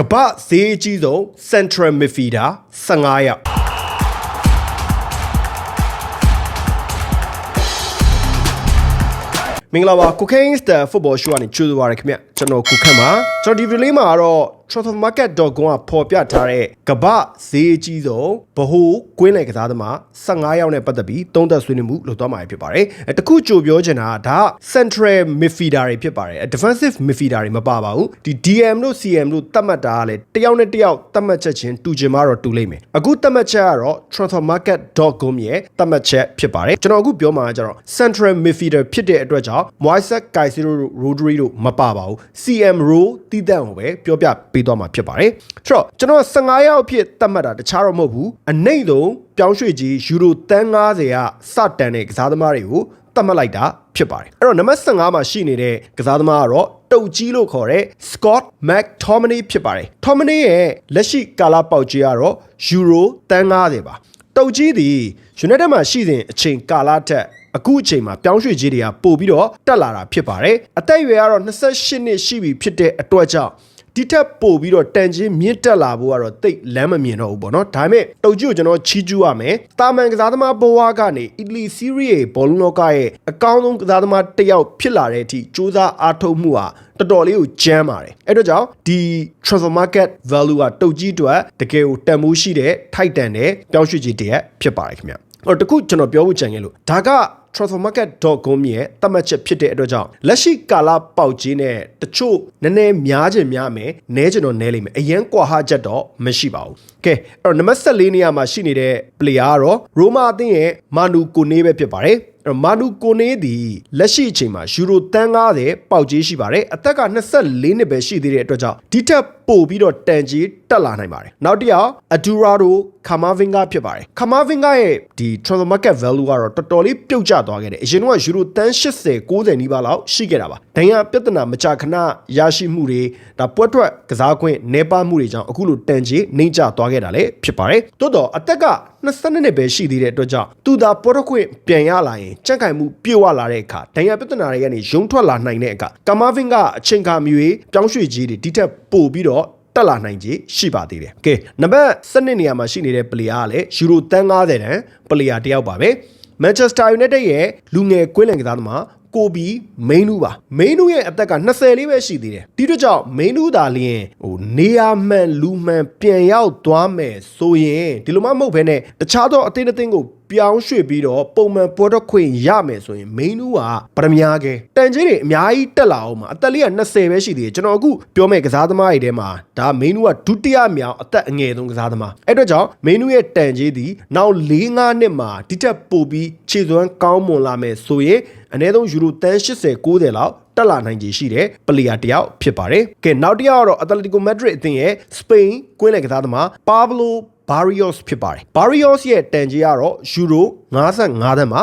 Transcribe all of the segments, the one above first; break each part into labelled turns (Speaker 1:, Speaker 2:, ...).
Speaker 1: ကမ္ဘာဈေးအကြီးဆုံး Central Midfielder 15ယောက်မင်္ဂလာပါ Cocaine Star Football Show ကနေကြိုဆိုပါရခင်ဗျကျွန်တော်ကုခန့်ပါကျွန်တော်ဒီဗီဒီယိုလေးမှာတော့ transfermarket.com ကပေါ်ပြထားတဲ့ကမ္ဘာဈေးအကြီးဆုံးဗဟိုကွင်းလယ်ကစားသမား15ယောက်နဲ့ပတ်သက်ပြီးသုံးသပ်ဆွေးနွေးမှုလုပ်သွားမှာဖြစ်ပါတယ်အဲတခုကြိုပြောချင်တာကဒါက central midfielder တွေဖြစ်ပါတယ် defensive midfielder တွေမပါပါဘူးဒီ DM တို့ CM တို့သတ်မှတ်တာကလည်းတယောက်နဲ့တယောက်သတ်မှတ်ချက်ချင်းတူချင်မှတော့တူလိမ့်မယ်အခုသတ်မှတ်ချက်ကတော့ transfermarket.com ရဲ့သတ်မှတ်ချက်ဖြစ်ပါတယ်ကျွန်တော်အခုပြောမှာကကျတော့ central midfielder ဖြစ်တဲ့အတွက်ကြောင့် Moises Caicedo တို့ Rodri တို့မပါပါဘူး CM Ro တည်တံ့ကိုပဲပြောပြပေးသွားမှာဖြစ်ပါတယ်ဆိုတော့ကျွန်တော်15ရောက်အဖြစ်သတ်မှတ်တာတခြားတော့မဟုတ်ဘူးအနှိမ့်ဆုံးပြောင်းရွှေ့ကြီးယူရိုတန်း90ကစတန်တဲ့ကစားသမားတွေကိုသတ်မှတ်လိုက်တာဖြစ်ပါတယ်အဲ့တော့နံပါတ်15မှာရှိနေတဲ့ကစားသမားကတော့တုတ်ကြီးလို့ခေါ်တဲ့ Scott McTominay ဖြစ်ပါတယ် Tominay ရဲ့လက်ရှိကာလပေါက်ကြီးကတော့ယူရိုတန်း90ပါတုတ်ကြီးသည် United မှာရှိစဉ်အချိန်ကာလထက်အခုအချိန်မှာပြောင်းရွှေ့ကြီးတွေကပို့ပြီးတော့တက်လာတာဖြစ်ပါတယ်အသက်အရွယ်ကတော့28နှစ်ရှိပြီဖြစ်တဲ့အတွက်ကြောင့် ဒီထက်ပို့ပြီးတော့တန်ချင်းမြင့်တက်လာဖို့ကတော့တိတ်လမ်းမမြင်တော့ဘူးပေါ့နော်ဒါပေမဲ့တုတ်ကြီးကိုကျွန်တော်ချီးကျူးရမယ်တာမန်ကစားသမားဘဝကနေအီတလီစီးရီးရဲ့ဘောလုံးလောကရဲ့အကောင်းဆုံးကစားသမားတစ်ယောက်ဖြစ်လာတဲ့အထိစူးစမ်းအားထုတ်မှုဟာတော်တော်လေးကိုကြမ်းပါတယ်အဲ့တော့ကြောင့်ဒီ transfer market value ကတုတ်ကြီးအတွက်တကယ်ကိုတန်ဖိုးရှိတဲ့ထိုက်တန်တဲ့ပြောင်းရွှေ့ကြီးတရက်ဖြစ်ပါတယ်ခင်ဗျအဲ့တော့တခုကျွန်တော်ပြောဖို့ကြံခဲ့လို့ဒါက transfermarket.com ရဲ့သတ်မှတ်ချက်ဖြစ်တဲ့အတွက်ကြောင့်လက်ရှိကာလပေါက်ကြီးနဲ့တချို့နည်းနည်းများခြင်းများမယ်နည်းခြင်းတော့နည်းလိမ့်မယ်အရင်ကွာဟချက်တော့မရှိပါဘူးကဲအဲ့တော့နံပါတ်14နေရာမှာရှိနေတဲ့ player ကတော့ရိုမာအသင်းရဲ့မာနူကိုနေပဲဖြစ်ပါတယ်အဲ့တော့မာနူကိုနေသည်လက်ရှိအချိန်မှာယူရိုတန်း90ပေါက်ကြီးရှိပါတယ်အသက်က24နှစ်ပဲရှိသေးတဲ့အတွက်ကြောင့်ဒီထက် ပို့ပြီးတော့တန်ကြီးတက်လာနိုင်ပါတယ်နောက်တစ်ယောက်အဒူရာဒိုခမာဗင်ဂါဖြစ်ပါတယ်ခမာဗင်ဂါရဲ့ဒီ transfer market value ကတော့တော်တော်လေးပြုတ်ကျသွားခဲ့တယ်အရင်ကယူရိုတန်း80 90နီးပါးလောက်ရှိခဲ့တာပါဒဏ်ရာပြဿနာမကြာခဏရရှိမှုတွေဒါပွက်ထွက်ကစားခွင့်နေပါမှုတွေကြောင့်အခုလိုတန်ကြီးနှိမ့်ကျသွားခဲ့တာလည်းဖြစ်ပါတယ်တိုးတော့အသက်က22နှစ်ပဲရှိသေးတဲ့အတွက်ကြောင့်သူသာပွက်ထွက်ခွင့်ပြန်ရလာရင်ကြက်ခိုင်မှုပြေဝလာတဲ့အခါဒဏ်ရာပြဿနာတွေကနေရုံထွက်လာနိုင်တဲ့အခါကမာဗင်ကအချိန်ခါမျိုးပြောင်းရွှေ့ကြီးတွေဒီထက်ပိုပြီးတော့ တက်လာနိုင်ခြေရှိပါသေးတယ်။ကဲနံပါတ်7နေရာမှာရှိနေတဲ့ပလေယာကလည်းယူရိုတန်း90တန်းပလေယာတယောက်ပါပဲ။ Manchester United ရဲ့လူငယ်ကွင်းလင်ကစားသမား ကိုဘီမိန်နူးပါမိန်နူးရဲ့အသက်က20လေးပဲရှိသေးတယ်ဒီတို့ကြောင့်မိန်နူးသာလျင်ဟိုနေရာမှန်လူမှန်ပြန်ရောက်သွားမယ်ဆိုရင်ဒီလိုမှမဟုတ်ဘဲနဲ့တခြားသောအသင်းအသင်းကိုပြောင်းရွှေ့ပြီးတော့ပုံမှန်ပွဲတော့ခွင့်ရမယ်ဆိုရင်မိန်နူးကပရမညာကဲတန်ကြီးတွေအများကြီးတက်လာအောင်မှာအသက်လေးက20ပဲရှိသေးတယ်ကျွန်တော်အခုပြောမဲ့ကစားသမားတွေထဲမှာဒါမိန်နူးကဒုတိယမြောင်အသက်အငယ်ဆုံးကစားသမားအဲ့တော့ကြောင့်မိန်နူးရဲ့တန်ကြီးသည်နောက်၄-၅နှစ်မှာဒီထက်ပိုပြီးခြေစွမ်းကောင်းမွန်လာမယ်ဆိုရင် အနည်းဆုံးယူရိုတန်း80 90လောက်တက်လာနိုင်ခြေရှိတဲ့ပလီယာတယောက်ဖြစ်ပါတယ်။ကဲနောက်တစ်ယောက်ကတော့ Atletico Madrid အသင်းရဲ့ Spain ကွင်းလယ်ကစားသမား Pablo Barrios ဖြစ်ပါတယ်။ Barrios ရဲ့တန်ကြီးကတော့ယူရို55သန်းမှာ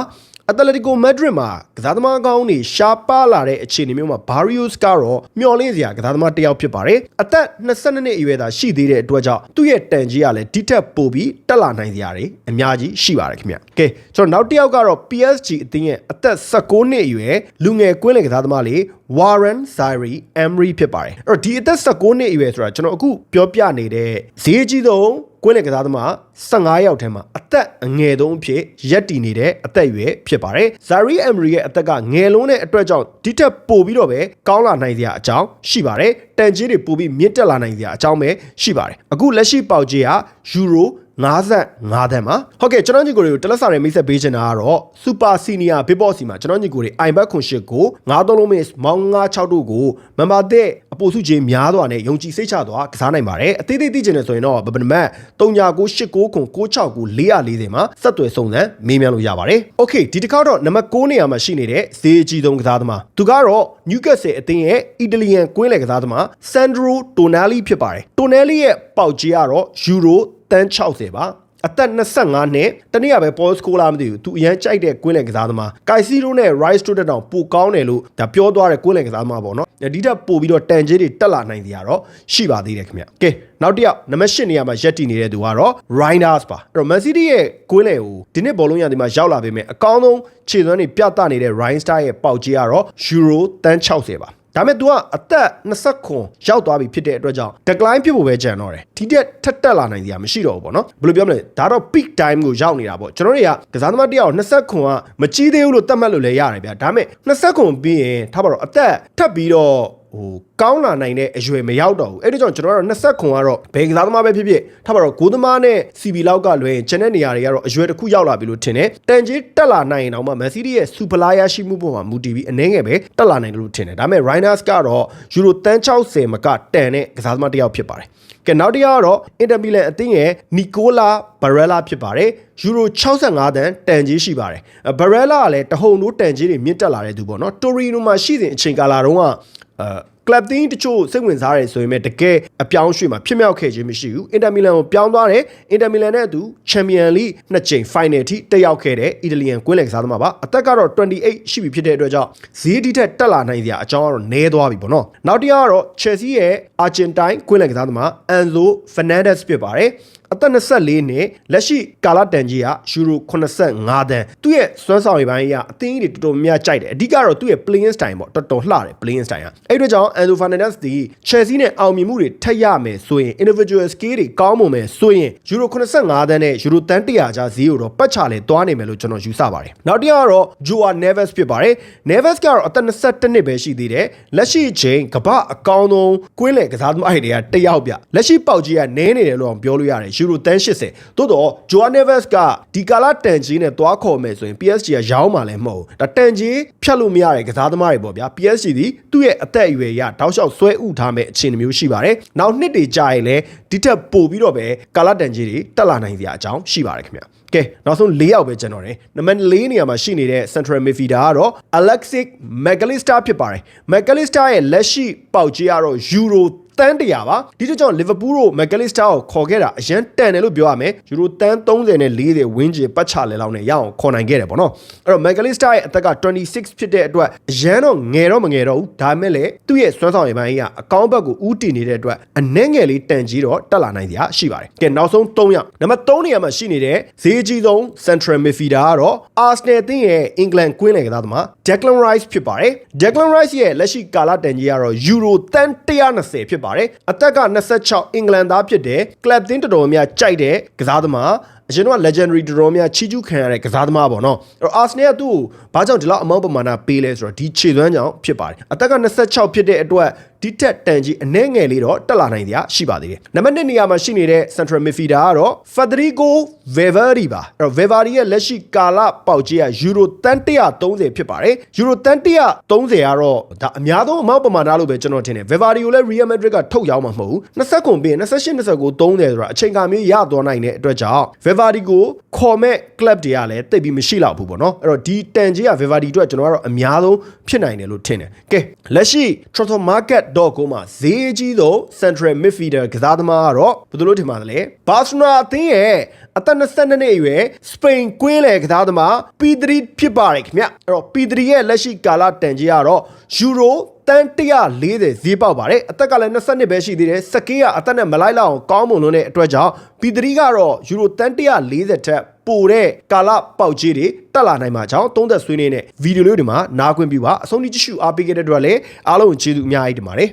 Speaker 1: အတလက်တီကိုမက်ဒရစ်မှာကစားသမားကောင်းတွေရှားပါလာတဲ့အခြေအနေမျိုးမှာ Barrios ကတော့မျှော်လင့်စရာကစားသမားတစ်ယောက်ဖြစ်ပါတယ်။အသက်22နှစ်အရွယ်သာရှိသေးတဲ့အတွက်ကြောင့်သူ့ရဲ့တန်ကြီးကလည်းဒီထက်ပိုပြီးတက်လာနိုင်စရာတွေအများကြီးရှိပါတယ်ခင်ဗျ။ကဲကျွန်တော်နောက်တစ်ယောက်ကတော့ PSG အသင်းရဲ့အသက်16နှစ်အရွယ်လူငယ်ကွင်းလယ်ကစားသမားလေး Warren Zaire Emery ဖြစ်ပါတယ်။အဲ့တော့ဒီအသက်16နှစ်အရွယ်ဆိုတာကျွန်တော်အခုပြောပြနေတဲ့ဈေးကြီးဆုံးကွင်းလယ်ကစားသမား15ယောက်ထဲမှာအသက်အငယ်ဆုံးအဖြစ်ရက်တည်နေတဲ့အသက်အရွယ်ဖြစ်ပါတယ်။ Zari Emery ရဲ့အသက်ကငယ်လုံးတဲ့အတွက်ကြောင့်ဒီထက်ပိုပြီးတော့ပဲကောင်းလာနိုင်စရာအကြောင်းရှိပါတယ်။တန်ကြီးတွေပိုပြီးမြင့်တက်လာနိုင်စရာအကြောင်းပဲရှိပါတယ်။အခုလက်ရှိပေါက်ကြီးကယူရို 55သန်းပါဟုတ်ကဲ့ကျွန်တော်ညီကိုတွေကိုတလက်စာတွေမိတ်ဆက်ပေးချင်တာကတော့ Super Senior Big Boss စီမှာကျွန်တော်ညီကိုတွေ iBet ခွန်ရှစ်ကို93လုံးမစ်မောင်း96တို့ကိုမန်ပါတဲ့အပိုစုချင်းများစွာနဲ့ယုံကြည်စိတ်ချစွာကစားနိုင်ပါတယ်အသေးသေးသိချင်တယ်ဆိုရင်တော့ဗပနမတ်3998ခွန်669 440မှာဆက်သွယ်စုံစမ်းမေးမြန်းလို့ရပါတယ်โอเคဒီတစ်ခါတော့နံပါတ်9နေရာမှာရှိနေတဲ့ဈေးအကြီးဆုံးကစားသမားသူကတော့ Newcastle အသင်းရဲ့အီတလီယန်ကွင်းလယ်ကစားသမား Sandro Tonali ဖြစ်ပါတယ် Tonali ရဲ့ပေါက်ကြီးကတော့ယူရို တန်း60ပါအသက်25နှစ်တနေ့ကပဲ Paul Scola မသိဘူးသူအရန်ကြိုက်တဲ့ကွင်းလယ်ကစားသမားကိုက်စီရိုနဲ့ Rice တို့တက်တောင်ပိုကောင်းတယ်လို့ဒါပြောသွားတဲ့ကွင်းလယ်ကစားသမားပေါ့နော်ဒီထက်ပိုပြီးတော့တန်ကြီးတွေတက်လာနိုင်စရာတော့ရှိပါသေးတယ်ခင်ဗျကဲနောက်တစ်ယောက်နံပါတ်8နေရာမှာရက်တည်နေတဲ့သူကတော့ Reinders ပါအဲ့တော့ Man City ရဲ့ကွင်းလယ်ကိုဒီနှစ်ဘောလုံးရဒီမှာရောက်လာပေမဲ့အကောင်းဆုံးခြေစွမ်းတွေပြသနေတဲ့ Ryan Star ရဲ့ပေါက်ကြီးကတော့ Euro တန်း60ပါ ဒါပေမဲ့ तू ကအသက်29ရောက်သွားပြီဖြစ်တဲ့အတွက်ကြောင့် decline ဖြစ်ဖို့ပဲကြံတော့တယ်ဒီတက်ထက်တက်လာနိုင်စရာမရှိတော့ဘူးပေါ့နော်ဘယ်လိုပြောမလဲဒါတော့ peak time ကိုရောက်နေတာပေါ့ကျွန်တော်တွေကကစားသမားတစ်ယောက်29ကမကြီးသေးဘူးလို့သတ်မှတ်လို့လည်းရတယ်ဗျာဒါပေမဲ့29ပြီးရင်ထားပါတော့အသက်ထပ်ပြီးတော့ ဟိုကောင်းလာနိုင်တဲ့အရွယ်မရောက်တော့ဘူးအဲ့ဒီကြောင့်ကျွန်တော်ကတော့20ခွန်ကတော့ဘယ်ကစားသမားပဲဖြစ်ဖြစ်ထားပါတော့ဂိုးသမားနဲ့ CB လောက်ကလွယ်ရင်ကျန်တဲ့နေရာတွေကတော့အရွယ်တစ်ခုရောက်လာပြီလို့ထင်တယ်တန်ကြီးတက်လာနိုင်ရင်တော့မှ Man City ရဲ့ super player ရှိမှုပေါ်မှာမူတည်ပြီးအနည်းငယ်ပဲတက်လာနိုင်တယ်လို့ထင်တယ်ဒါပေမဲ့ Rhinos ကတော့ယူရိုတန်း60မကတန်တဲ့ကစားသမားတစ်ယောက်ဖြစ်ပါတယ်ကဲနောက်တစ်ယောက်ကတော့အင်တာမီလန်အသင်းရဲ့နီကိုလာဘရလာဖြစ်ပါတယ်ယူရို65တန်တန်ကြီးရှိပါတယ်ဘရလာကလည်းတဟုန်တို့တန်ကြီးတွေမြင့်တက်လာတဲ့သူပေါ့နော်တိုရီနိုမှာရှိစဉ်အချိန်ကာလတုန်းကအဲ ကလပ်တင်းတချို့စိတ်ဝင်စားတယ်ဆိုရင်ပဲတကယ်အပြောင်းရွှေ့မှာဖြစ်မြောက်ခဲ့ခြင်းမရှိဘူးအင်တာမီလန်ကိုပြောင်းသွားတယ်အင်တာမီလန်နဲ့အတူချန်ပီယံလိနှစ်ကြိမ်ဖိုင်နယ်ထိတက်ရောက်ခဲ့တဲ့အီတလီယန်ကွင်းလယ်ကစားသမားပါအသက်ကတော့28ရှိပြီဖြစ်တဲ့အတွက်ကြောင့်ဈေးဒီထက်တက်လာနိုင်စရာအကြောင်းကတော့နည်းသွားပြီပေါ့နော်နောက်တစ်ယောက်ကတော့ Chelsea ရဲ့ Argentine ကွင်းလယ်ကစားသမား Enzo Fernandez ဖြစ်ပါတယ် အသက်24နှစ်လက်ရှိကာလာတန်ကြီးကယူရို85တန်သူ့ရဲ့စွမ်းဆောင်ရည်ပိုင်းကအသင်းကြီးတွေတော်တော်များကြိုက်တယ်အဓိကတော့သူ့ရဲ့ playing style ပေါ့တော်တော်လှတယ် playing style ကအဲ့အတွက်ကြောင့် Enzo Fernandez ဒီ Chelsea နဲ့အောင်မြင်မှုတွေထက်ရမယ်ဆိုရင် individual skill တွေကောင်းမွန်မယ်ဆိုရင်ယူရို85တန်နဲ့ယူရိုတန်100ကြားဈေးကိုတော့ပတ်ချလဲသွားနိုင်မယ်လို့ကျွန်တော်ယူဆပါတယ်နောက်တစ်ယောက်ကတော့ Joao Neves ဖြစ်ပါတယ် Neves ကတော့အသက်22နှစ်ပဲရှိသေးတယ်လက်ရှိချိန်ကမ္ဘာအကောင်းဆုံးကွင်းလယ်ကစားသမားတွေကတယောက်ပြလက်ရှိပေါက်ကြီးကနည်းနေတယ်လို့အောင်ပြောလို့ရတယ်ယူရိုတန်80တိုးတော့ Joao Neves ကဒီကာလာတန်ကြီးနဲ့သွားခေါ်မယ်ဆိုရင် PSG ကရောင်းမှလည်းမဟုတ်ဘူးဒါတန်ကြီးဖြတ်လို့မရတဲ့ကစားသမားတွေပေါ့ဗျာ PSG ဒီသူ့ရဲ့အသက်အရွယ်ရတောက်လျှောက်ဆွဲဥထားမဲ့အခြေအနေမျိုးရှိပါတယ်နောက်နှစ်တွေကြာရင်လည်းဒီထက်ပိုပြီးတော့ပဲကာလာတန်ကြီးတွေတက်လာနိုင်စရာအကြောင်းရှိပါတယ်ခင်ဗျာကဲနောက်ဆုံး၄ယောက်ပဲကျွန်တော်တယ်နံပါတ်၄နေရာမှာရှိနေတဲ့ central midfielder ကတော့ Alexis McAllister ဖြစ်ပါတယ် McAllister ရဲ့လက်ရှိပေါက်ကြီးကတော့ Euro တန်းတရာပါဒီတို့ကြောင့်လီဗာပူးတို့မက်ကလစ်စတာကိုခေါ်ခဲ့တာအရန်တန်တယ်လို့ပြောရမယ်ယူရိုတန်း30နဲ့40ဝင်းကျင်ပတ်ချလဲလောက်နဲ့ရအောင်ခေါ်နိုင်ခဲ့တယ်ပေါ့နော်အဲ့တော့မက်ကလစ်စတာရဲ့အသက်က26ဖြစ်တဲ့အတွက်အရန်တော့ငယ်တော့မငယ်တော့ဘူးဒါပေမဲ့လည်းသူ့ရဲ့စွမ်းဆောင်ရည်ပိုင်းကအကောင်းဘက်ကိုဥတီနေတဲ့အတွက်အနှဲငယ်လေးတန်ကြီးတော့တက်လာနိုင်စရာရှိပါတယ်ကဲနောက်ဆုံး3ယောက်နံပါတ်3နေရာမှာရှိနေတဲ့ဈေးကြီးဆုံး central midfielder ကတော့ Arsenal အသင်းရဲ့ England ကွင်းလယ်ကစားသမား Declan Rice ဖြစ်ပါတယ် Declan Rice ရဲ့လက်ရှိကာလတန်ကြီးကတော့ Euro တန်း120ဖြစ်ပါတယ်အသက်က26အင်္ဂလန်သားဖြစ်တဲ့ကလပ်တင်းတော်တော်များကြိုက်တဲ့ကစားသမားအရင်တော့ legendary တော်တော်များချီးကျူးခံရတဲ့ကစားသမားပေါ့နော်အဲ့တော့ Arsenal ကသူ့ကိုဘာကြောင့်ဒီလောက်အမောက်ပမာဏပေးလဲဆိုတော့ဒီခြေသွမ်းကြောင့်ဖြစ်ပါတယ်အသက်က26ဖြစ်တဲ့အတွက် ဒီတက်တန်ကြီးအနှဲငယ်လေးတော့တက်လာနိုင်စရာရှိပါသေးတယ်နံပါတ်1နေရာမှာရှိနေတဲ့ central midfielder ကတော့ Federico Valverde ပါအဲ့တော့ Valverde ရဲ့လက်ရှိကာလပေါက်ကြီးက Euro တန်း130ဖြစ်ပါတယ် Euro တန်း130ကတော့ဒါအများဆုံးအမောက်ပမာဏလို့ပဲကျွန်တော်ထင်တယ် Valverde ကိုလည်း Real Madrid ကထုတ်ရောင်းမှာမဟုတ်ဘူး20ခုပြီး28 29 30ဆိုတာအချိန်ကာမျိုးရသွားနိုင်တဲ့အတွက်ကြောင့် Valverde ကိုခေါ်မဲ့ club တွေကလည်းတိတ်ပြီးမရှိတော့ဘူးပေါ့နော်အဲ့တော့ဒီတန်ကြီးက Valverde အတွက်ကျွန်တော်ကတော့အများဆုံးဖြစ်နိုင်တယ်လို့ထင်တယ်ကဲလက်ရှိ Toronto Market.com မှာဈေးကြီးဆုံး Central Midfielder ကစားသမားကတော့ဘယ်လိုလို့ထင်ပါသလဲ Barcelona အသင်းရဲ့အသက်22နှစ်အရွယ်စပိန်ကွင်းလယ်ကစားသမား P3 ဖြစ်ပါတယ်ခင်ဗျအဲ့တော့ P3 ရဲ့လက်ရှိကာလတန်ကြီးကတော့ Euro တန်140ဈေးပေါက်ပါတယ်အသက်ကလည်း20နှစ်ပဲရှိသေးတယ်စကေးကအသက်နဲ့မလိုက်လောက်အောင်ကောင်းမွန်လို့တဲ့အတွက်ကြောင့် P3 ကတော့ Euro တန်140ထက်ပိုတဲ့ကာလပေါက်ကြီးတွေတက်လာနိုင်မှာကြောင်းသုံးသက်ဆွေးနွေးတဲ့ဗီဒီယိုလေးတွေမှာနားခွင့်ပြုပါအဆုံးထိကြည့်ရှုအားပေးခဲ့တဲ့အတွက်လည်းအားလုံးကျေးဇူးအများကြီးတင်ပါတယ်